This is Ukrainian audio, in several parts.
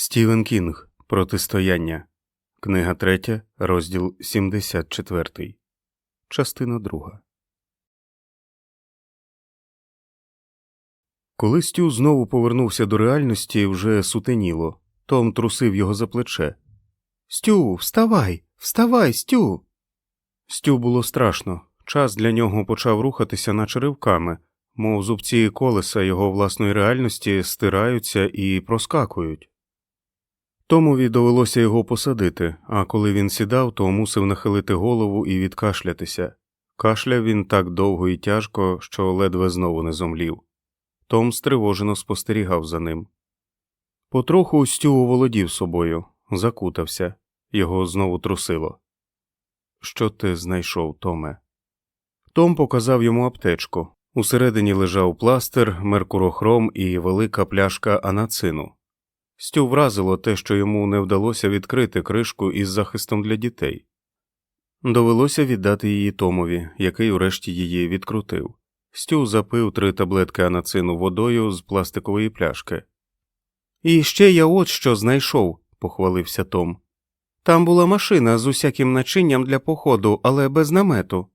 Стівен Кінг Протистояння. Книга 3, розділ 74. Частина 2. Коли Стю знову повернувся до реальності, вже сутеніло. Том трусив його за плече. Стю, вставай, вставай, Стю. Стю було страшно. Час для нього почав рухатися наче ривками, мов зубці колеса його власної реальності стираються і проскакують. Томові довелося його посадити, а коли він сідав, то мусив нахилити голову і відкашлятися. Кашляв він так довго і тяжко, що ледве знову не зомлів. Том стривожено спостерігав за ним. Потроху Стю оволодів собою, закутався, його знову трусило. Що ти знайшов, Томе? Том показав йому аптечку. Усередині лежав пластир, меркурохром і велика пляшка анацину. Стю вразило те, що йому не вдалося відкрити кришку із захистом для дітей. Довелося віддати її Томові, який урешті її відкрутив. Стю запив три таблетки анацину водою з пластикової пляшки. І ще я от що знайшов, похвалився Том. Там була машина з усяким начинням для походу, але без намету.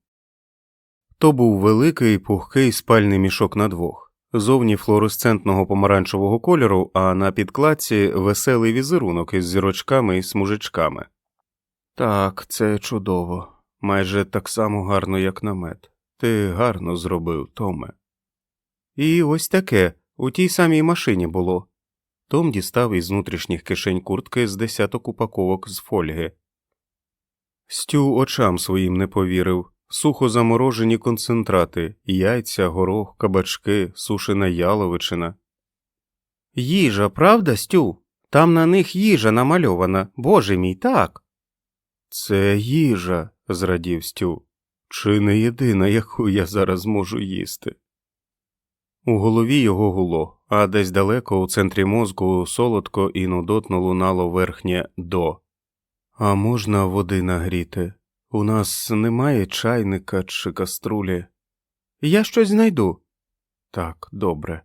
То був великий пухкий спальний мішок на двох зовні флуоресцентного помаранчевого кольору, а на підкладці веселий візерунок із зірочками і смужечками. Так, це чудово, майже так само гарно, як намет. Ти гарно зробив, Томе. І ось таке у тій самій машині було. Том дістав із внутрішніх кишень куртки з десяток упаковок з фольги. Стю очам своїм не повірив сухо заморожені концентрати, яйця, горох, кабачки, сушена яловичина. Їжа, правда, Стю? Там на них їжа намальована, боже мій так. Це їжа, зрадів Стю, чи не єдина, яку я зараз можу їсти. У голові його гуло, а десь далеко у центрі мозку солодко і нудотно лунало верхнє до. А можна води нагріти? У нас немає чайника чи каструлі. Я щось знайду. Так, добре.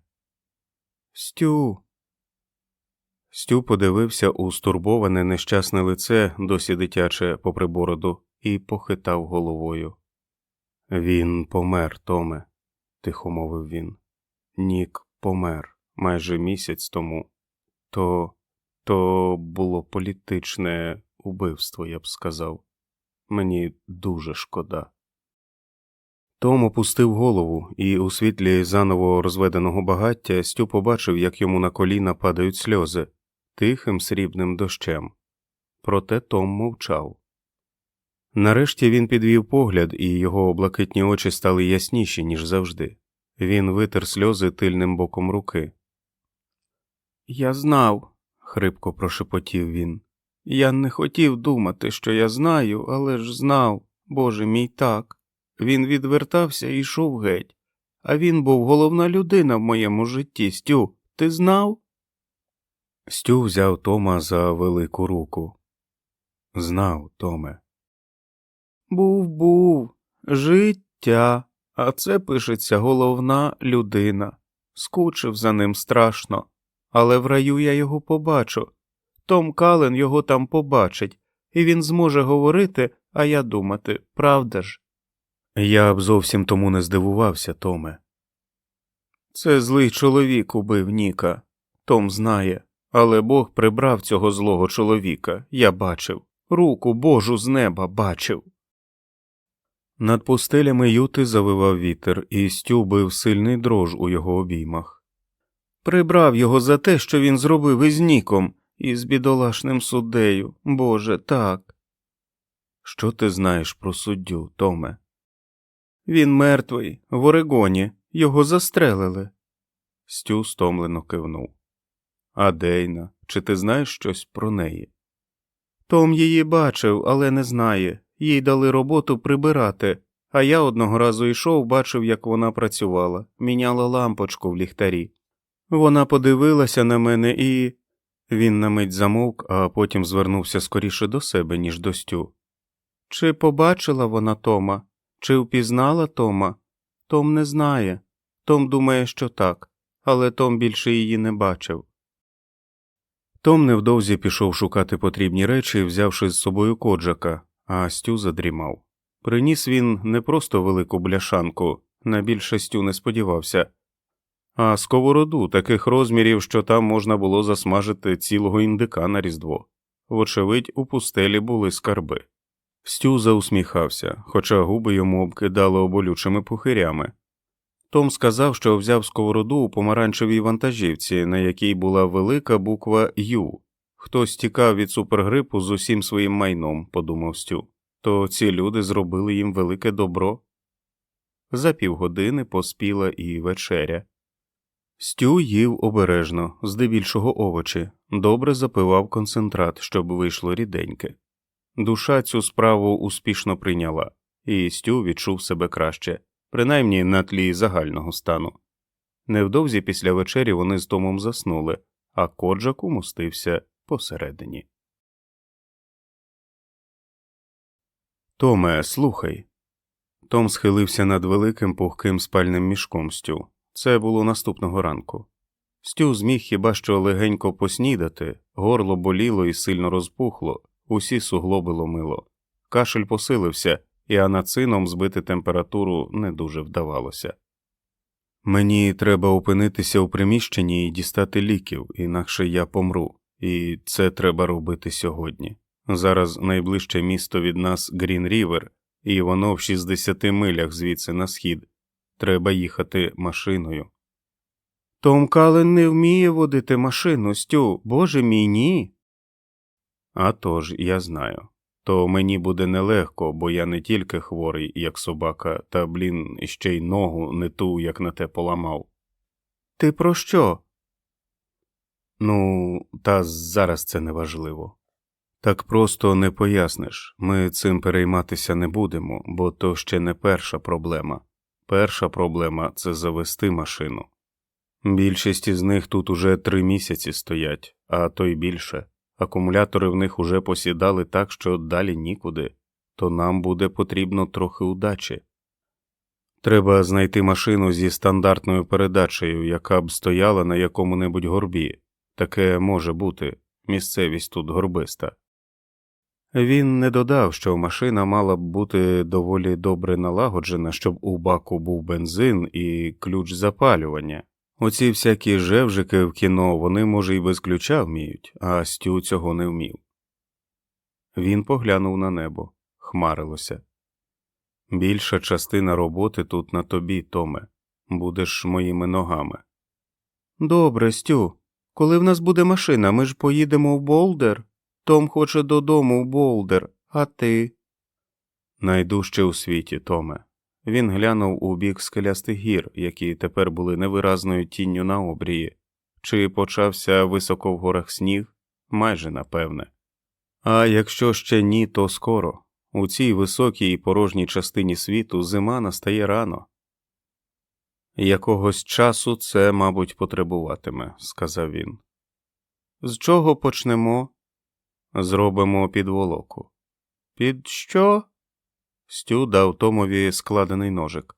Стю. Стю подивився у стурбоване нещасне лице, досі дитяче попри бороду, і похитав головою. Він помер, Томе, тихо мовив він. Нік помер майже місяць тому. То то було політичне убивство, я б сказав. Мені дуже шкода. Том опустив голову, і у світлі заново розведеного багаття Стю побачив, як йому на коліна падають сльози тихим срібним дощем. Проте Том мовчав. Нарешті він підвів погляд, і його блакитні очі стали ясніші, ніж завжди. Він витер сльози тильним боком руки. Я знав, хрипко прошепотів він. Я не хотів думати, що я знаю, але ж знав, Боже мій так. Він відвертався і йшов геть. А він був головна людина в моєму житті, Стю. Ти знав? Стю взяв Тома за велику руку. Знав, Томе. Був, був, життя, а це пишеться головна людина. Скучив за ним страшно, але в раю я його побачу. Том Кален його там побачить, і він зможе говорити, а я думати, правда ж? Я б зовсім тому не здивувався, Томе. Це злий чоловік убив Ніка. Том знає, але Бог прибрав цього злого чоловіка, я бачив, руку Божу з неба бачив. Над пустелями юти завивав вітер, і Стю бив сильний дрож у його обіймах. Прибрав його за те, що він зробив із Ніком, із бідолашним суддею, Боже, так. Що ти знаєш про суддю, Томе? Він мертвий, в Орегоні, його застрелили. Стю стомлено кивнув. А Дейна, чи ти знаєш щось про неї? Том її бачив, але не знає. Їй дали роботу прибирати, а я одного разу йшов, бачив, як вона працювала, міняла лампочку в ліхтарі. Вона подивилася на мене і. Він на мить замовк, а потім звернувся скоріше до себе, ніж до Стю. Чи побачила вона Тома, чи впізнала Тома? Том не знає. Том думає, що так, але Том більше її не бачив. Том невдовзі пішов шукати потрібні речі, взявши з собою коджака, а Стю задрімав. Приніс він не просто велику бляшанку, на більше Стю не сподівався, а сковороду таких розмірів, що там можна було засмажити цілого індика на різдво. Вочевидь, у пустелі були скарби. Стю заусміхався, хоча губи йому обкидали оболючими пухирями. Том сказав, що взяв сковороду у помаранчевій вантажівці, на якій була велика буква Ю. Хтось тікав від супергрипу з усім своїм майном, подумав Стю, то ці люди зробили їм велике добро. За півгодини поспіла і вечеря. Стю їв обережно, здебільшого овочі, добре запивав концентрат, щоб вийшло ріденьке. Душа цю справу успішно прийняла, і Стю відчув себе краще, принаймні на тлі загального стану. Невдовзі після вечері вони з Томом заснули, а коджак умостився посередині. Томе, слухай. Том схилився над великим пухким спальним мішком Стю. Це було наступного ранку. Стю зміг хіба що легенько поснідати, горло боліло і сильно розпухло, усі суглоби ломило. Кашель посилився, і анацином збити температуру не дуже вдавалося. Мені треба опинитися у приміщенні і дістати ліків, інакше я помру, і це треба робити сьогодні. Зараз найближче місто від нас Грін Рівер, і воно в 60 милях звідси на схід. Треба їхати машиною. Том Кален не вміє водити машину, Стю, боже мій ні. А тож, я знаю. То мені буде нелегко, бо я не тільки хворий, як собака, та, блін, ще й ногу не ту, як на те поламав. Ти про що? Ну, та зараз це не важливо. Так просто не поясниш. Ми цим перейматися не будемо, бо то ще не перша проблема. Перша проблема це завести машину. Більшість із них тут уже три місяці стоять, а то й більше. Акумулятори в них уже посідали так, що далі нікуди, то нам буде потрібно трохи удачі. Треба знайти машину зі стандартною передачею, яка б стояла на якому небудь горбі. Таке може бути, місцевість тут горбиста. Він не додав, що машина мала б бути доволі добре налагоджена, щоб у баку був бензин і ключ запалювання. Оці всякі жевжики в кіно вони, може, і без ключа вміють, а Стю цього не вмів. Він поглянув на небо, хмарилося. Більша частина роботи тут на тобі, Томе, будеш моїми ногами. Добре, Стю. Коли в нас буде машина, ми ж поїдемо в Болдер. Том хоче додому Болдер, а ти. Найдужче у світі, Томе. Він глянув у бік скелястих гір, які тепер були невиразною тінню на обрії, чи почався високо в горах сніг, майже напевне. А якщо ще ні, то скоро. У цій високій і порожній частині світу зима настає рано. Якогось часу це, мабуть, потребуватиме, сказав він. З чого почнемо? Зробимо підволоку. Під що? Стю дав Томові складений ножик.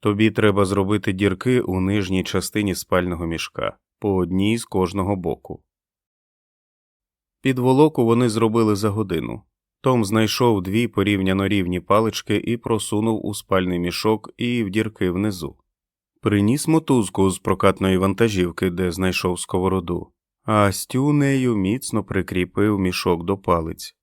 Тобі треба зробити дірки у нижній частині спального мішка, по одній з кожного боку. Підволоку вони зробили за годину. Том знайшов дві порівняно рівні палички і просунув у спальний мішок і в дірки внизу. Приніс мотузку з прокатної вантажівки, де знайшов сковороду, а Стю нею міцно прикріпив мішок до палиць.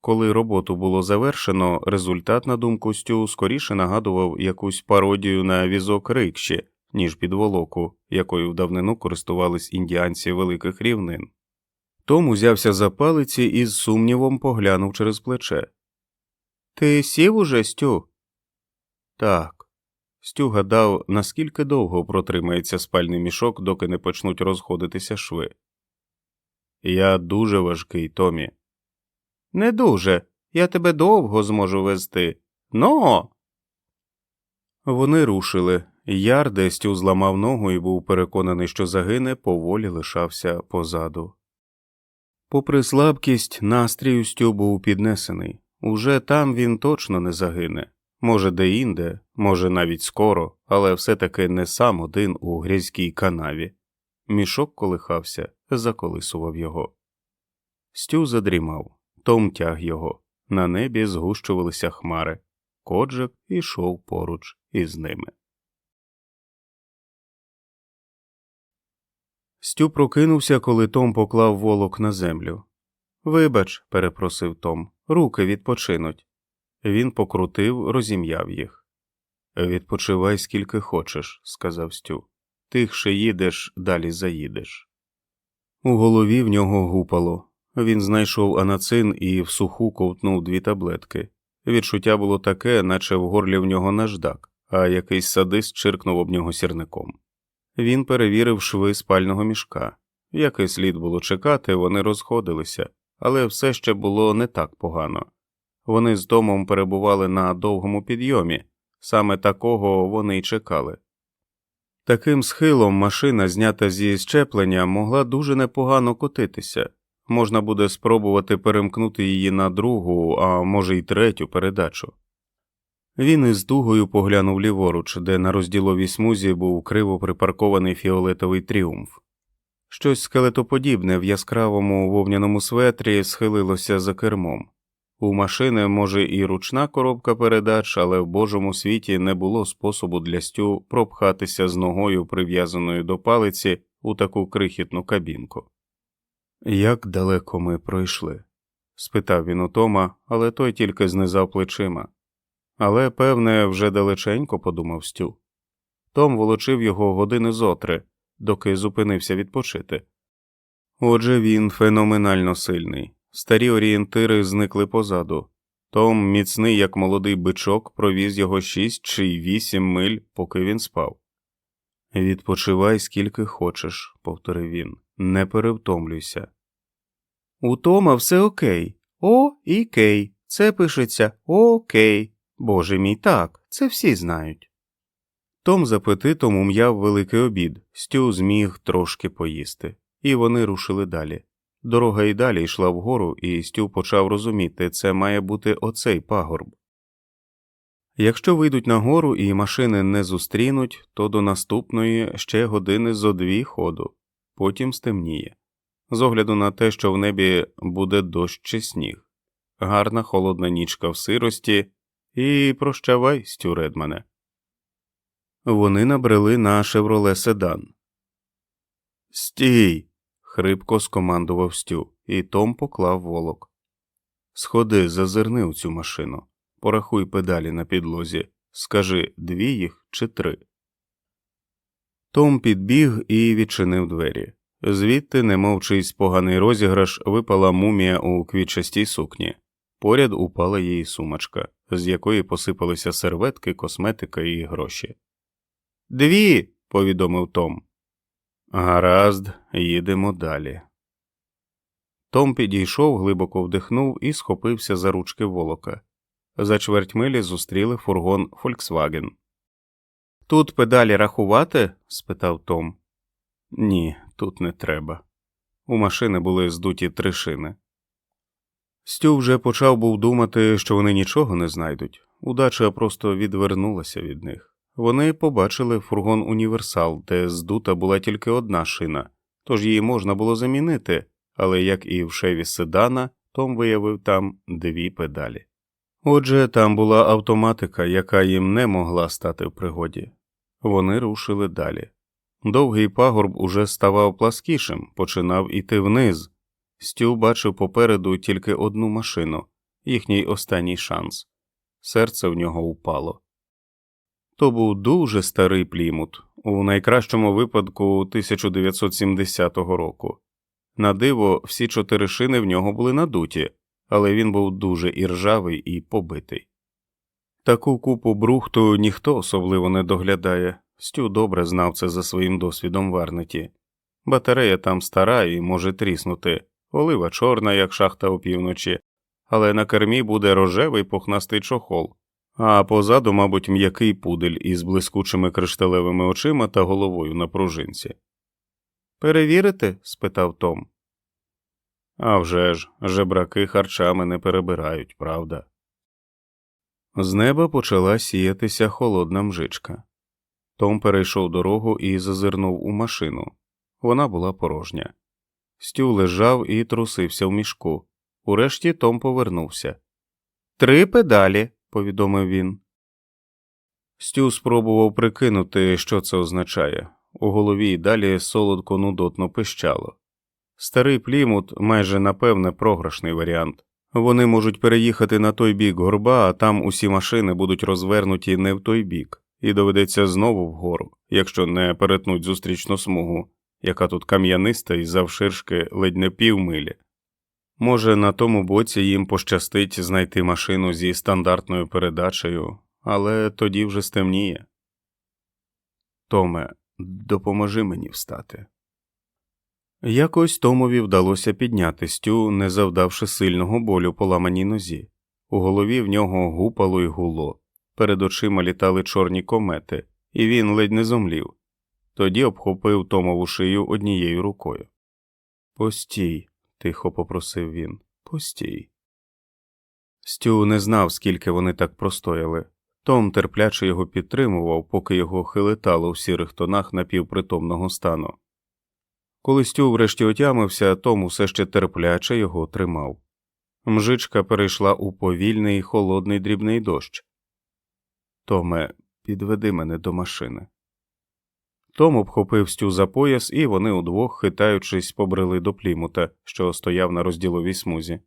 Коли роботу було завершено, результат, на думку Стю, скоріше нагадував якусь пародію на візок рикші, ніж підволоку, якою в давнину користувались індіанці великих рівнин. Том узявся за палиці і з сумнівом поглянув через плече. Ти сів уже, Стю? Так. Стю гадав, наскільки довго протримається спальний мішок, доки не почнуть розходитися шви. Я дуже важкий, Томі. Не дуже. Я тебе довго зможу вести. Но. Вони рушили. Яр дестю зламав ногу і був переконаний, що загине, поволі лишався позаду. Попри слабкість, настрій у Стю був піднесений. Уже там він точно не загине. Може, де інде, може, навіть скоро, але все таки не сам один у грязькій канаві. Мішок колихався, заколисував його. Стю задрімав, Том тяг його. На небі згущувалися хмари. Коджик ішов поруч із ними. Стю прокинувся, коли Том поклав волок на землю. Вибач, перепросив Том, руки відпочинуть. Він покрутив, розім'яв їх. Відпочивай скільки хочеш, сказав Стю. Тихше їдеш, далі заїдеш. У голові в нього гупало. Він знайшов анацин і в суху ковтнув дві таблетки. Відчуття було таке, наче в горлі в нього наждак, а якийсь садист чиркнув об нього сірником. Він перевірив шви спального мішка. Який слід було чекати, вони розходилися, але все ще було не так погано. Вони з домом перебували на довгому підйомі, саме такого вони й чекали. Таким схилом машина, знята зі щеплення, могла дуже непогано котитися. Можна буде спробувати перемкнути її на другу, а може й третю передачу. Він із дугою поглянув ліворуч, де на розділовій смузі був криво припаркований фіолетовий тріумф. Щось скелетоподібне в яскравому вовняному светрі схилилося за кермом. У машини, може, і ручна коробка передач, але в Божому світі не було способу для Стю пропхатися з ногою, прив'язаною до палиці, у таку крихітну кабінку. Як далеко ми пройшли? спитав він у Тома, але той тільки знизав плечима. Але, певне, вже далеченько, подумав Стю. Том волочив його години зотри, доки зупинився відпочити. Отже, він феноменально сильний. Старі орієнтири зникли позаду. Том, міцний, як молодий бичок, провіз його шість чи вісім миль, поки він спав. Відпочивай скільки хочеш, повторив він, не перевтомлюйся. У Тома все окей. О і кей. Це пишеться окей. Боже мій так, це всі знають. Том з апетитом ум'яв великий обід, Стю зміг трошки поїсти, і вони рушили далі. Дорога й далі йшла вгору, і Стю почав розуміти, це має бути оцей пагорб. Якщо вийдуть на гору і машини не зустрінуть, то до наступної ще години зо дві ходу, потім стемніє. З огляду на те, що в небі буде дощ чи сніг, гарна холодна нічка в сирості, і прощавай, Стю Редмане. Вони набрели на шевроле седан. Стій. Хрипко скомандував Стю, і Том поклав волок. Сходи, зазирни у цю машину, порахуй педалі на підлозі, скажи дві їх чи три. Том підбіг і відчинив двері. Звідти, немов чийсь поганий розіграш, випала мумія у квітчастій сукні. Поряд упала її сумочка, з якої посипалися серветки, косметика і гроші. Дві. повідомив Том. Гаразд, їдемо далі. Том підійшов, глибоко вдихнув і схопився за ручки волока. За чверть милі зустріли фургон Фольксваген. Тут педалі рахувати? спитав Том. Ні, тут не треба. У машини були здуті три шини. Стю вже почав був думати, що вони нічого не знайдуть. Удача просто відвернулася від них. Вони побачили фургон універсал, де здута була тільки одна шина, тож її можна було замінити, але як і в шеві седана, Том виявив там дві педалі. Отже, там була автоматика, яка їм не могла стати в пригоді. Вони рушили далі. Довгий пагорб уже ставав пласкішим, починав іти вниз. Стю бачив попереду тільки одну машину, їхній останній шанс. Серце в нього упало. То був дуже старий плімут, у найкращому випадку 1970 року. На диво, всі чотири шини в нього були надуті, але він був дуже іржавий і побитий. Таку купу брухту ніхто особливо не доглядає, Стю добре знав це за своїм досвідом в Арнеті. Батарея там стара і може тріснути, олива чорна, як шахта опівночі, але на кермі буде рожевий пухнастий чохол, а позаду, мабуть, м'який пудель із блискучими кришталевими очима та головою на пружинці. Перевірити? спитав Том. «А вже ж, жебраки харчами не перебирають, правда? З неба почала сіятися холодна мжичка. Том перейшов дорогу і зазирнув у машину. Вона була порожня. Стю лежав і трусився в мішку. Урешті Том повернувся. Три педалі, повідомив він. Стю спробував прикинути, що це означає. У голові й далі солодко нудотно пищало. Старий плімут майже напевне програшний варіант. Вони можуть переїхати на той бік горба, а там усі машини будуть розвернуті не в той бік, і доведеться знову вгору, якщо не перетнуть зустрічну смугу, яка тут кам'яниста і завширшки ледь не півмилі. Може, на тому боці їм пощастить знайти машину зі стандартною передачею, але тоді вже стемніє. Томе, допоможи мені встати. Якось Томові вдалося підняти стю, не завдавши сильного болю поламаній нозі. У голові в нього гупало й гуло, перед очима літали чорні комети, і він ледь не зомлів. Тоді обхопив Томову шию однією рукою. Постій, тихо попросив він. Постій. Стю не знав, скільки вони так простояли. Том терпляче його підтримував, поки його хилитало в сірих тонах напівпритомного стану. Коли Стю врешті отямився, Том усе ще терпляче його тримав. Мжичка перейшла у повільний холодний дрібний дощ. Томе, підведи мене до машини. Том обхопив Стю за пояс, і вони удвох, хитаючись, побрели до плімута, що стояв на розділовій смузі.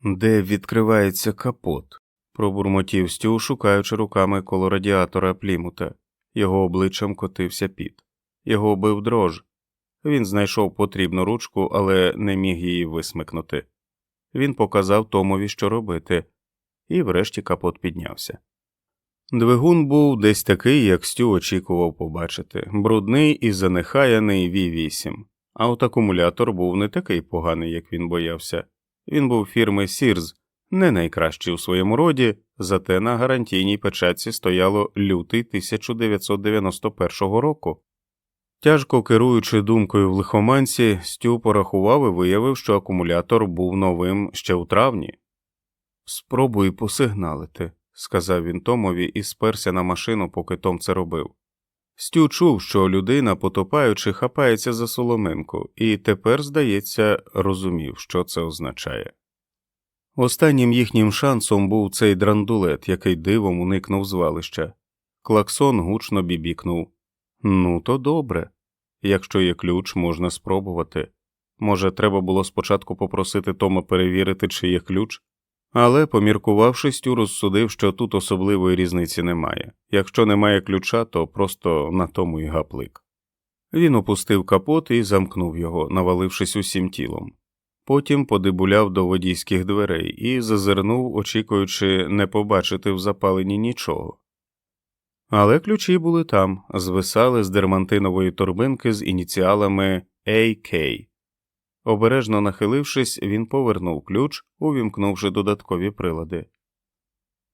Де відкривається капот? пробурмотів Стю, шукаючи руками коло радіатора плімута. Його обличчям котився піт. Його бив дрож. Він знайшов потрібну ручку, але не міг її висмикнути. Він показав Томові, що робити, і врешті капот піднявся. Двигун був десь такий, як Стю очікував побачити брудний і занехаяний V8, а от акумулятор був не такий поганий, як він боявся. Він був фірми Sears, не найкращий у своєму роді, зате на гарантійній печатці стояло лютий 1991 року. Тяжко керуючи думкою в лихоманці, Стю порахував і виявив, що акумулятор був новим ще у травні. Спробуй посигналити, сказав він Томові і сперся на машину, поки Том це робив. Стю чув, що людина, потопаючи, хапається за соломинку, і тепер, здається, розумів, що це означає. Останнім їхнім шансом був цей драндулет, який дивом уникнув звалища. Клаксон гучно бібікнув. Ну, то добре. Якщо є ключ, можна спробувати. Може, треба було спочатку попросити Тома перевірити, чи є ключ, але, поміркувавши, Стю розсудив, що тут особливої різниці немає. Якщо немає ключа, то просто на тому й гаплик. Він опустив капот і замкнув його, навалившись усім тілом. Потім подибуляв до водійських дверей і зазирнув, очікуючи не побачити в запаленні нічого. Але ключі були там, звисали з дермантинової торбинки з ініціалами AK. Обережно нахилившись, він повернув ключ, увімкнувши додаткові прилади.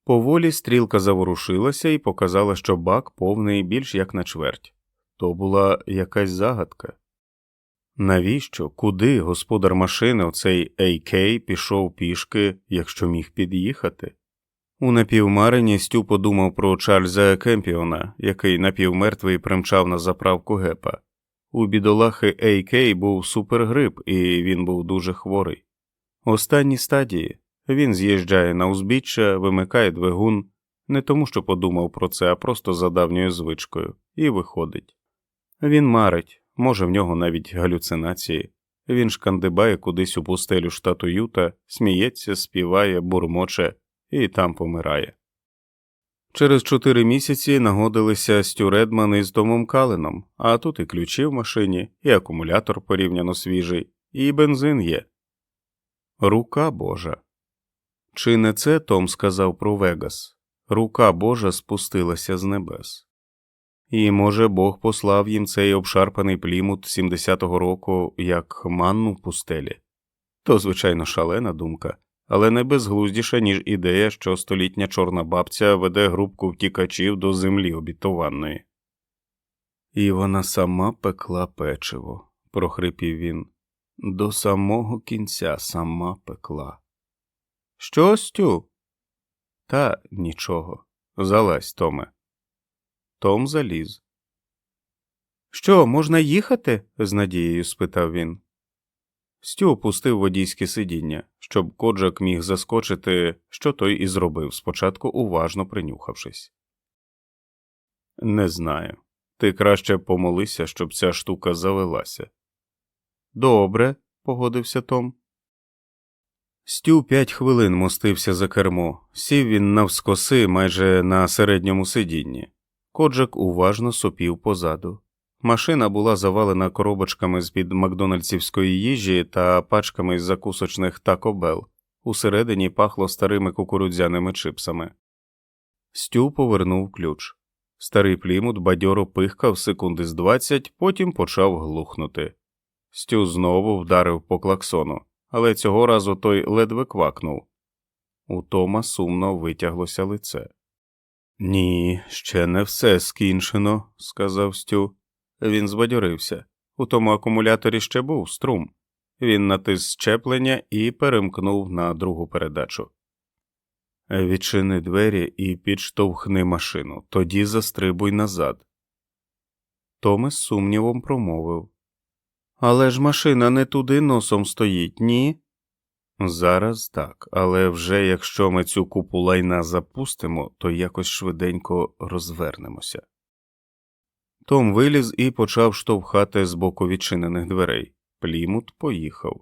Поволі стрілка заворушилася і показала, що бак повний більш як на чверть. То була якась загадка. Навіщо, куди господар машини, оцей AK, пішов пішки, якщо міг під'їхати? У напівмарині Стю подумав про Чарльза Кемпіона, який напівмертвий примчав на заправку гепа. У бідолахи AK був супергрип, і він був дуже хворий. Останні стадії він з'їжджає на узбіччя, вимикає двигун, не тому, що подумав про це, а просто за давньою звичкою, і виходить. Він марить, може, в нього навіть галюцинації. Він шкандибає кудись у пустелю штату Юта, сміється, співає, бурмоче і там помирає. Через чотири місяці нагодилися Стю Редман із Томом Каленом, а тут і ключі в машині, і акумулятор порівняно свіжий, і бензин є. Рука Божа. Чи не це Том сказав про Вегас? Рука Божа спустилася з небес. І, може, Бог послав їм цей обшарпаний плімут 70-го року як манну в пустелі? То, звичайно, шалена думка але не безглуздіша, ніж ідея, що столітня чорна бабця веде групку втікачів до землі обітованої. І вона сама пекла печиво, прохрипів він. До самого кінця сама пекла. Що, Стю? Та нічого. Залазь, Томе. Том заліз. Що можна їхати? з надією спитав він. Стю опустив водійське сидіння, щоб коджак міг заскочити, що той і зробив, спочатку уважно принюхавшись. Не знаю. Ти краще помолися, щоб ця штука завелася. Добре, погодився Том. Стю п'ять хвилин мостився за кермо, сів він навскоси майже на середньому сидінні. Коджак уважно сопів позаду. Машина була завалена коробочками з під макдональдсівської їжі та пачками з закусочних Bell. Усередині пахло старими кукурудзяними чипсами. Стю повернув ключ. Старий плімут бадьоро пихкав секунди з двадцять, потім почав глухнути. Стю знову вдарив по клаксону, але цього разу той ледве квакнув. У Тома сумно витяглося лице. Ні, ще не все скінчено, сказав Стю. Він збадьорився. У тому акумуляторі ще був струм. Він натис щеплення і перемкнув на другу передачу. Відчини двері і підштовхни машину, тоді застрибуй назад. Томи з сумнівом промовив. Але ж машина не туди носом стоїть, ні? Зараз так, але вже якщо ми цю купу лайна запустимо, то якось швиденько розвернемося. Том виліз і почав штовхати з боку відчинених дверей. Плімут поїхав.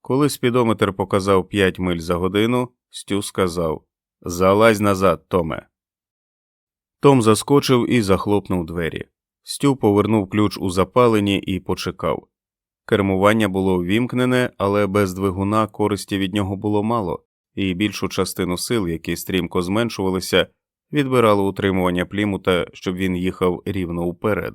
Коли спідометр показав 5 миль за годину, Стю сказав Залазь назад, Томе. Том заскочив і захлопнув двері. Стю повернув ключ у запалені і почекав. Кермування було ввімкнене, але без двигуна користі від нього було мало, і більшу частину сил, які стрімко зменшувалися, відбирало утримування плімута, щоб він їхав рівно уперед.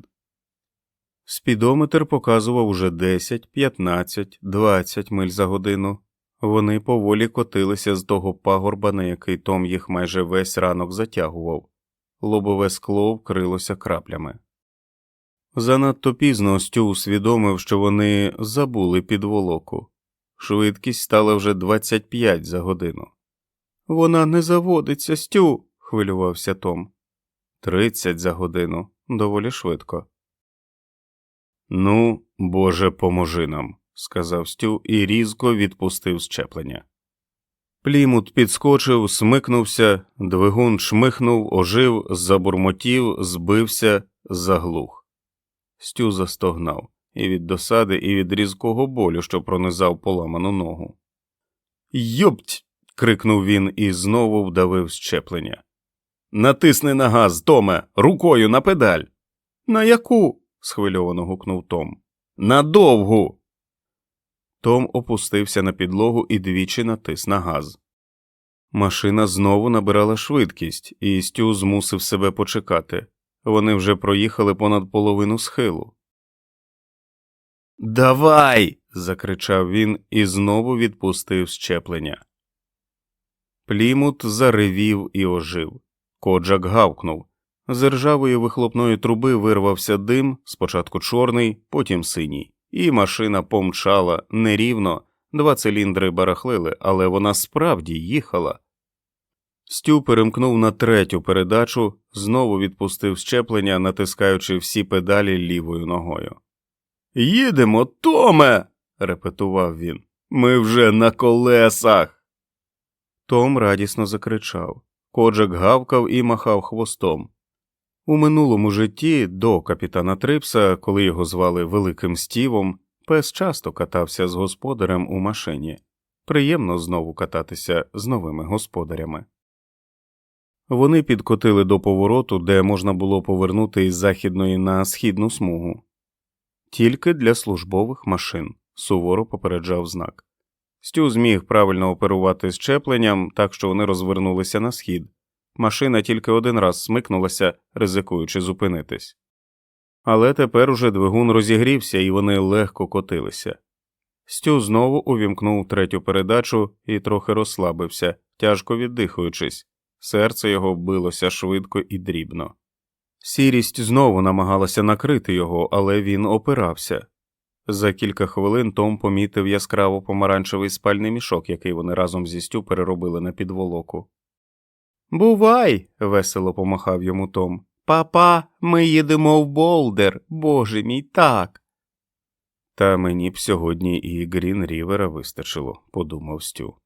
Спідометр показував уже 10, 15, 20 миль за годину. Вони поволі котилися з того пагорба, на який Том їх майже весь ранок затягував, лобове скло вкрилося краплями. Занадто пізно Стю усвідомив, що вони забули підволоку. Швидкість стала вже 25 за годину. Вона не заводиться, Стю, хвилювався Том. Тридцять за годину доволі швидко. Ну, Боже, поможи нам, сказав Стю і різко відпустив щеплення. Плімут підскочив, смикнувся, двигун шмихнув, ожив, забурмотів, збився, заглух. Стю застогнав і від досади, і від різкого болю, що пронизав поламану ногу. Йопть. крикнув він і знову вдавив щеплення. Натисни на газ, Томе, рукою на педаль. На яку? схвильовано гукнув Том. На довгу. Том опустився на підлогу і двічі натис на газ. Машина знову набирала швидкість, і Стю змусив себе почекати. Вони вже проїхали понад половину схилу. Давай. закричав він і знову відпустив щеплення. Плімут заревів і ожив. Коджак гавкнув. З ржавої вихлопної труби вирвався дим, спочатку чорний, потім синій, і машина помчала нерівно, два циліндри барахлили, але вона справді їхала. Стю перемкнув на третю передачу, знову відпустив щеплення, натискаючи всі педалі лівою ногою. Їдемо, Томе. репетував він. Ми вже на колесах. Том радісно закричав. Коджак гавкав і махав хвостом. У минулому житті до капітана Трипса, коли його звали Великим Стівом, пес часто катався з господарем у машині. Приємно знову кататися з новими господарями. Вони підкотили до повороту, де можна було повернути із західної на східну смугу. Тільки для службових машин, суворо попереджав знак. Стю зміг правильно оперувати щепленням, так що вони розвернулися на схід. Машина тільки один раз смикнулася, ризикуючи зупинитись. Але тепер уже двигун розігрівся і вони легко котилися. Стю знову увімкнув третю передачу і трохи розслабився, тяжко віддихуючись. Серце його билося швидко і дрібно. Сірість знову намагалася накрити його, але він опирався. За кілька хвилин Том помітив яскраво помаранчевий спальний мішок, який вони разом зі Стю переробили на підволоку. Бувай. весело помахав йому Том. Папа, ми їдемо в Болдер, боже мій так. Та мені б сьогодні і Грін Рівера вистачило, подумав Стю.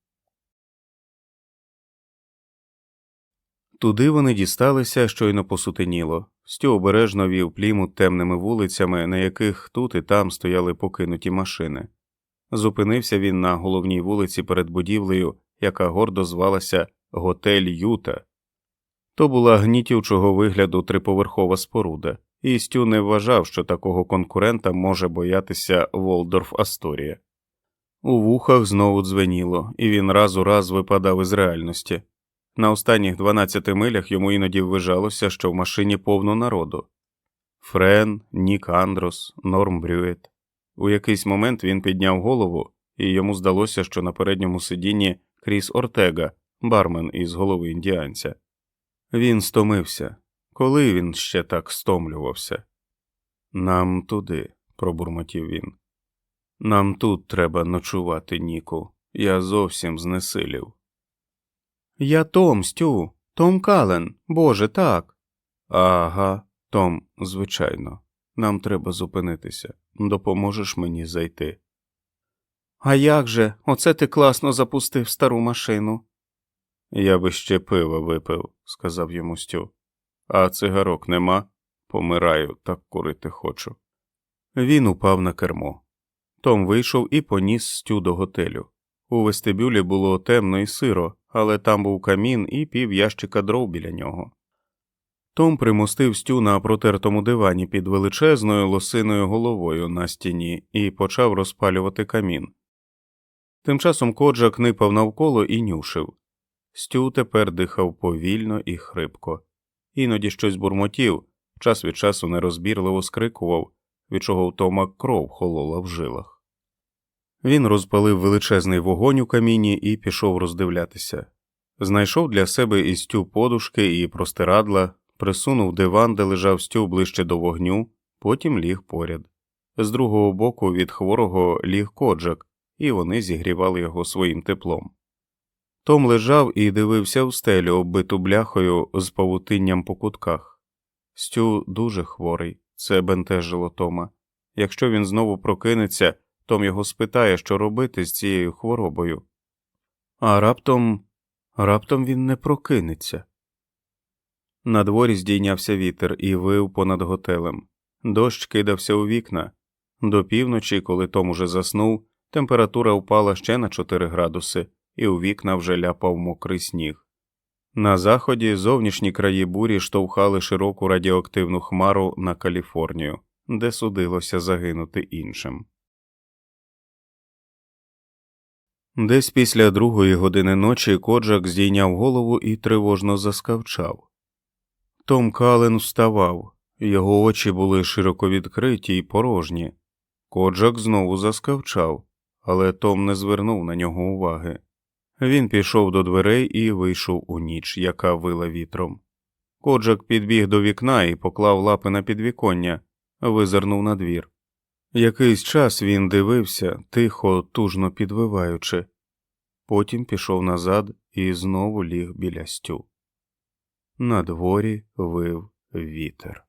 Туди вони дісталися, щойно посутеніло. Стю обережно вів плімут темними вулицями, на яких тут і там стояли покинуті машини. Зупинився він на головній вулиці перед будівлею, яка гордо звалася Готель Юта. То була гнітючого вигляду триповерхова споруда, і Стю не вважав, що такого конкурента може боятися Волдорф Асторія. У вухах знову дзвеніло, і він раз у раз випадав із реальності. На останніх 12 милях йому іноді ввижалося, що в машині повно народу Френ, Нік Андрос, Норм Брюет. У якийсь момент він підняв голову, і йому здалося, що на передньому сидінні Кріс Ортега, бармен із голови індіанця. Він стомився. Коли він ще так стомлювався? Нам туди, пробурмотів він. Нам тут треба ночувати, Ніку. Я зовсім знесилів. Я Том, Стю, Том Кален, Боже, так. Ага, Том, звичайно. Нам треба зупинитися. Допоможеш мені зайти. А як же, оце ти класно запустив стару машину. Я би ще пива випив, сказав йому Стю. А цигарок нема? Помираю, так курити хочу. Він упав на кермо. Том вийшов і поніс Стю до готелю. У вестибюлі було темно і сиро, але там був камін і пів ящика дров біля нього. Том примостив Стю на протертому дивані під величезною лосиною головою на стіні і почав розпалювати камін. Тим часом коджак нипав навколо і нюшив. Стю тепер дихав повільно і хрипко, іноді щось бурмотів, час від часу нерозбірливо скрикував, від чого в Тома кров холола в жилах. Він розпалив величезний вогонь у каміні і пішов роздивлятися. Знайшов для себе і стю подушки і простирадла, присунув диван, де лежав стю ближче до вогню, потім ліг поряд. З другого боку від хворого ліг коджак, і вони зігрівали його своїм теплом. Том лежав і дивився в стелю, оббиту бляхою з павутинням по кутках. Стю дуже хворий, це бентежило Тома. Якщо він знову прокинеться, Том його спитає, що робити з цією хворобою. А раптом раптом він не прокинеться. На дворі здійнявся вітер і вив понад готелем. Дощ кидався у вікна. До півночі, коли Том уже заснув, температура впала ще на 4 градуси, і у вікна вже ляпав мокрий сніг. На заході зовнішні краї бурі штовхали широку радіоактивну хмару на Каліфорнію, де судилося загинути іншим. Десь після другої години ночі коджак здійняв голову і тривожно заскавчав. Том Кален вставав, його очі були широко відкриті й порожні. Коджак знову заскавчав, але Том не звернув на нього уваги. Він пішов до дверей і вийшов у ніч, яка вила вітром. Коджак підбіг до вікна і поклав лапи на підвіконня, визирнув на двір. Якийсь час він дивився, тихо, тужно підвиваючи, потім пішов назад і знову ліг біля стю. На дворі вив вітер.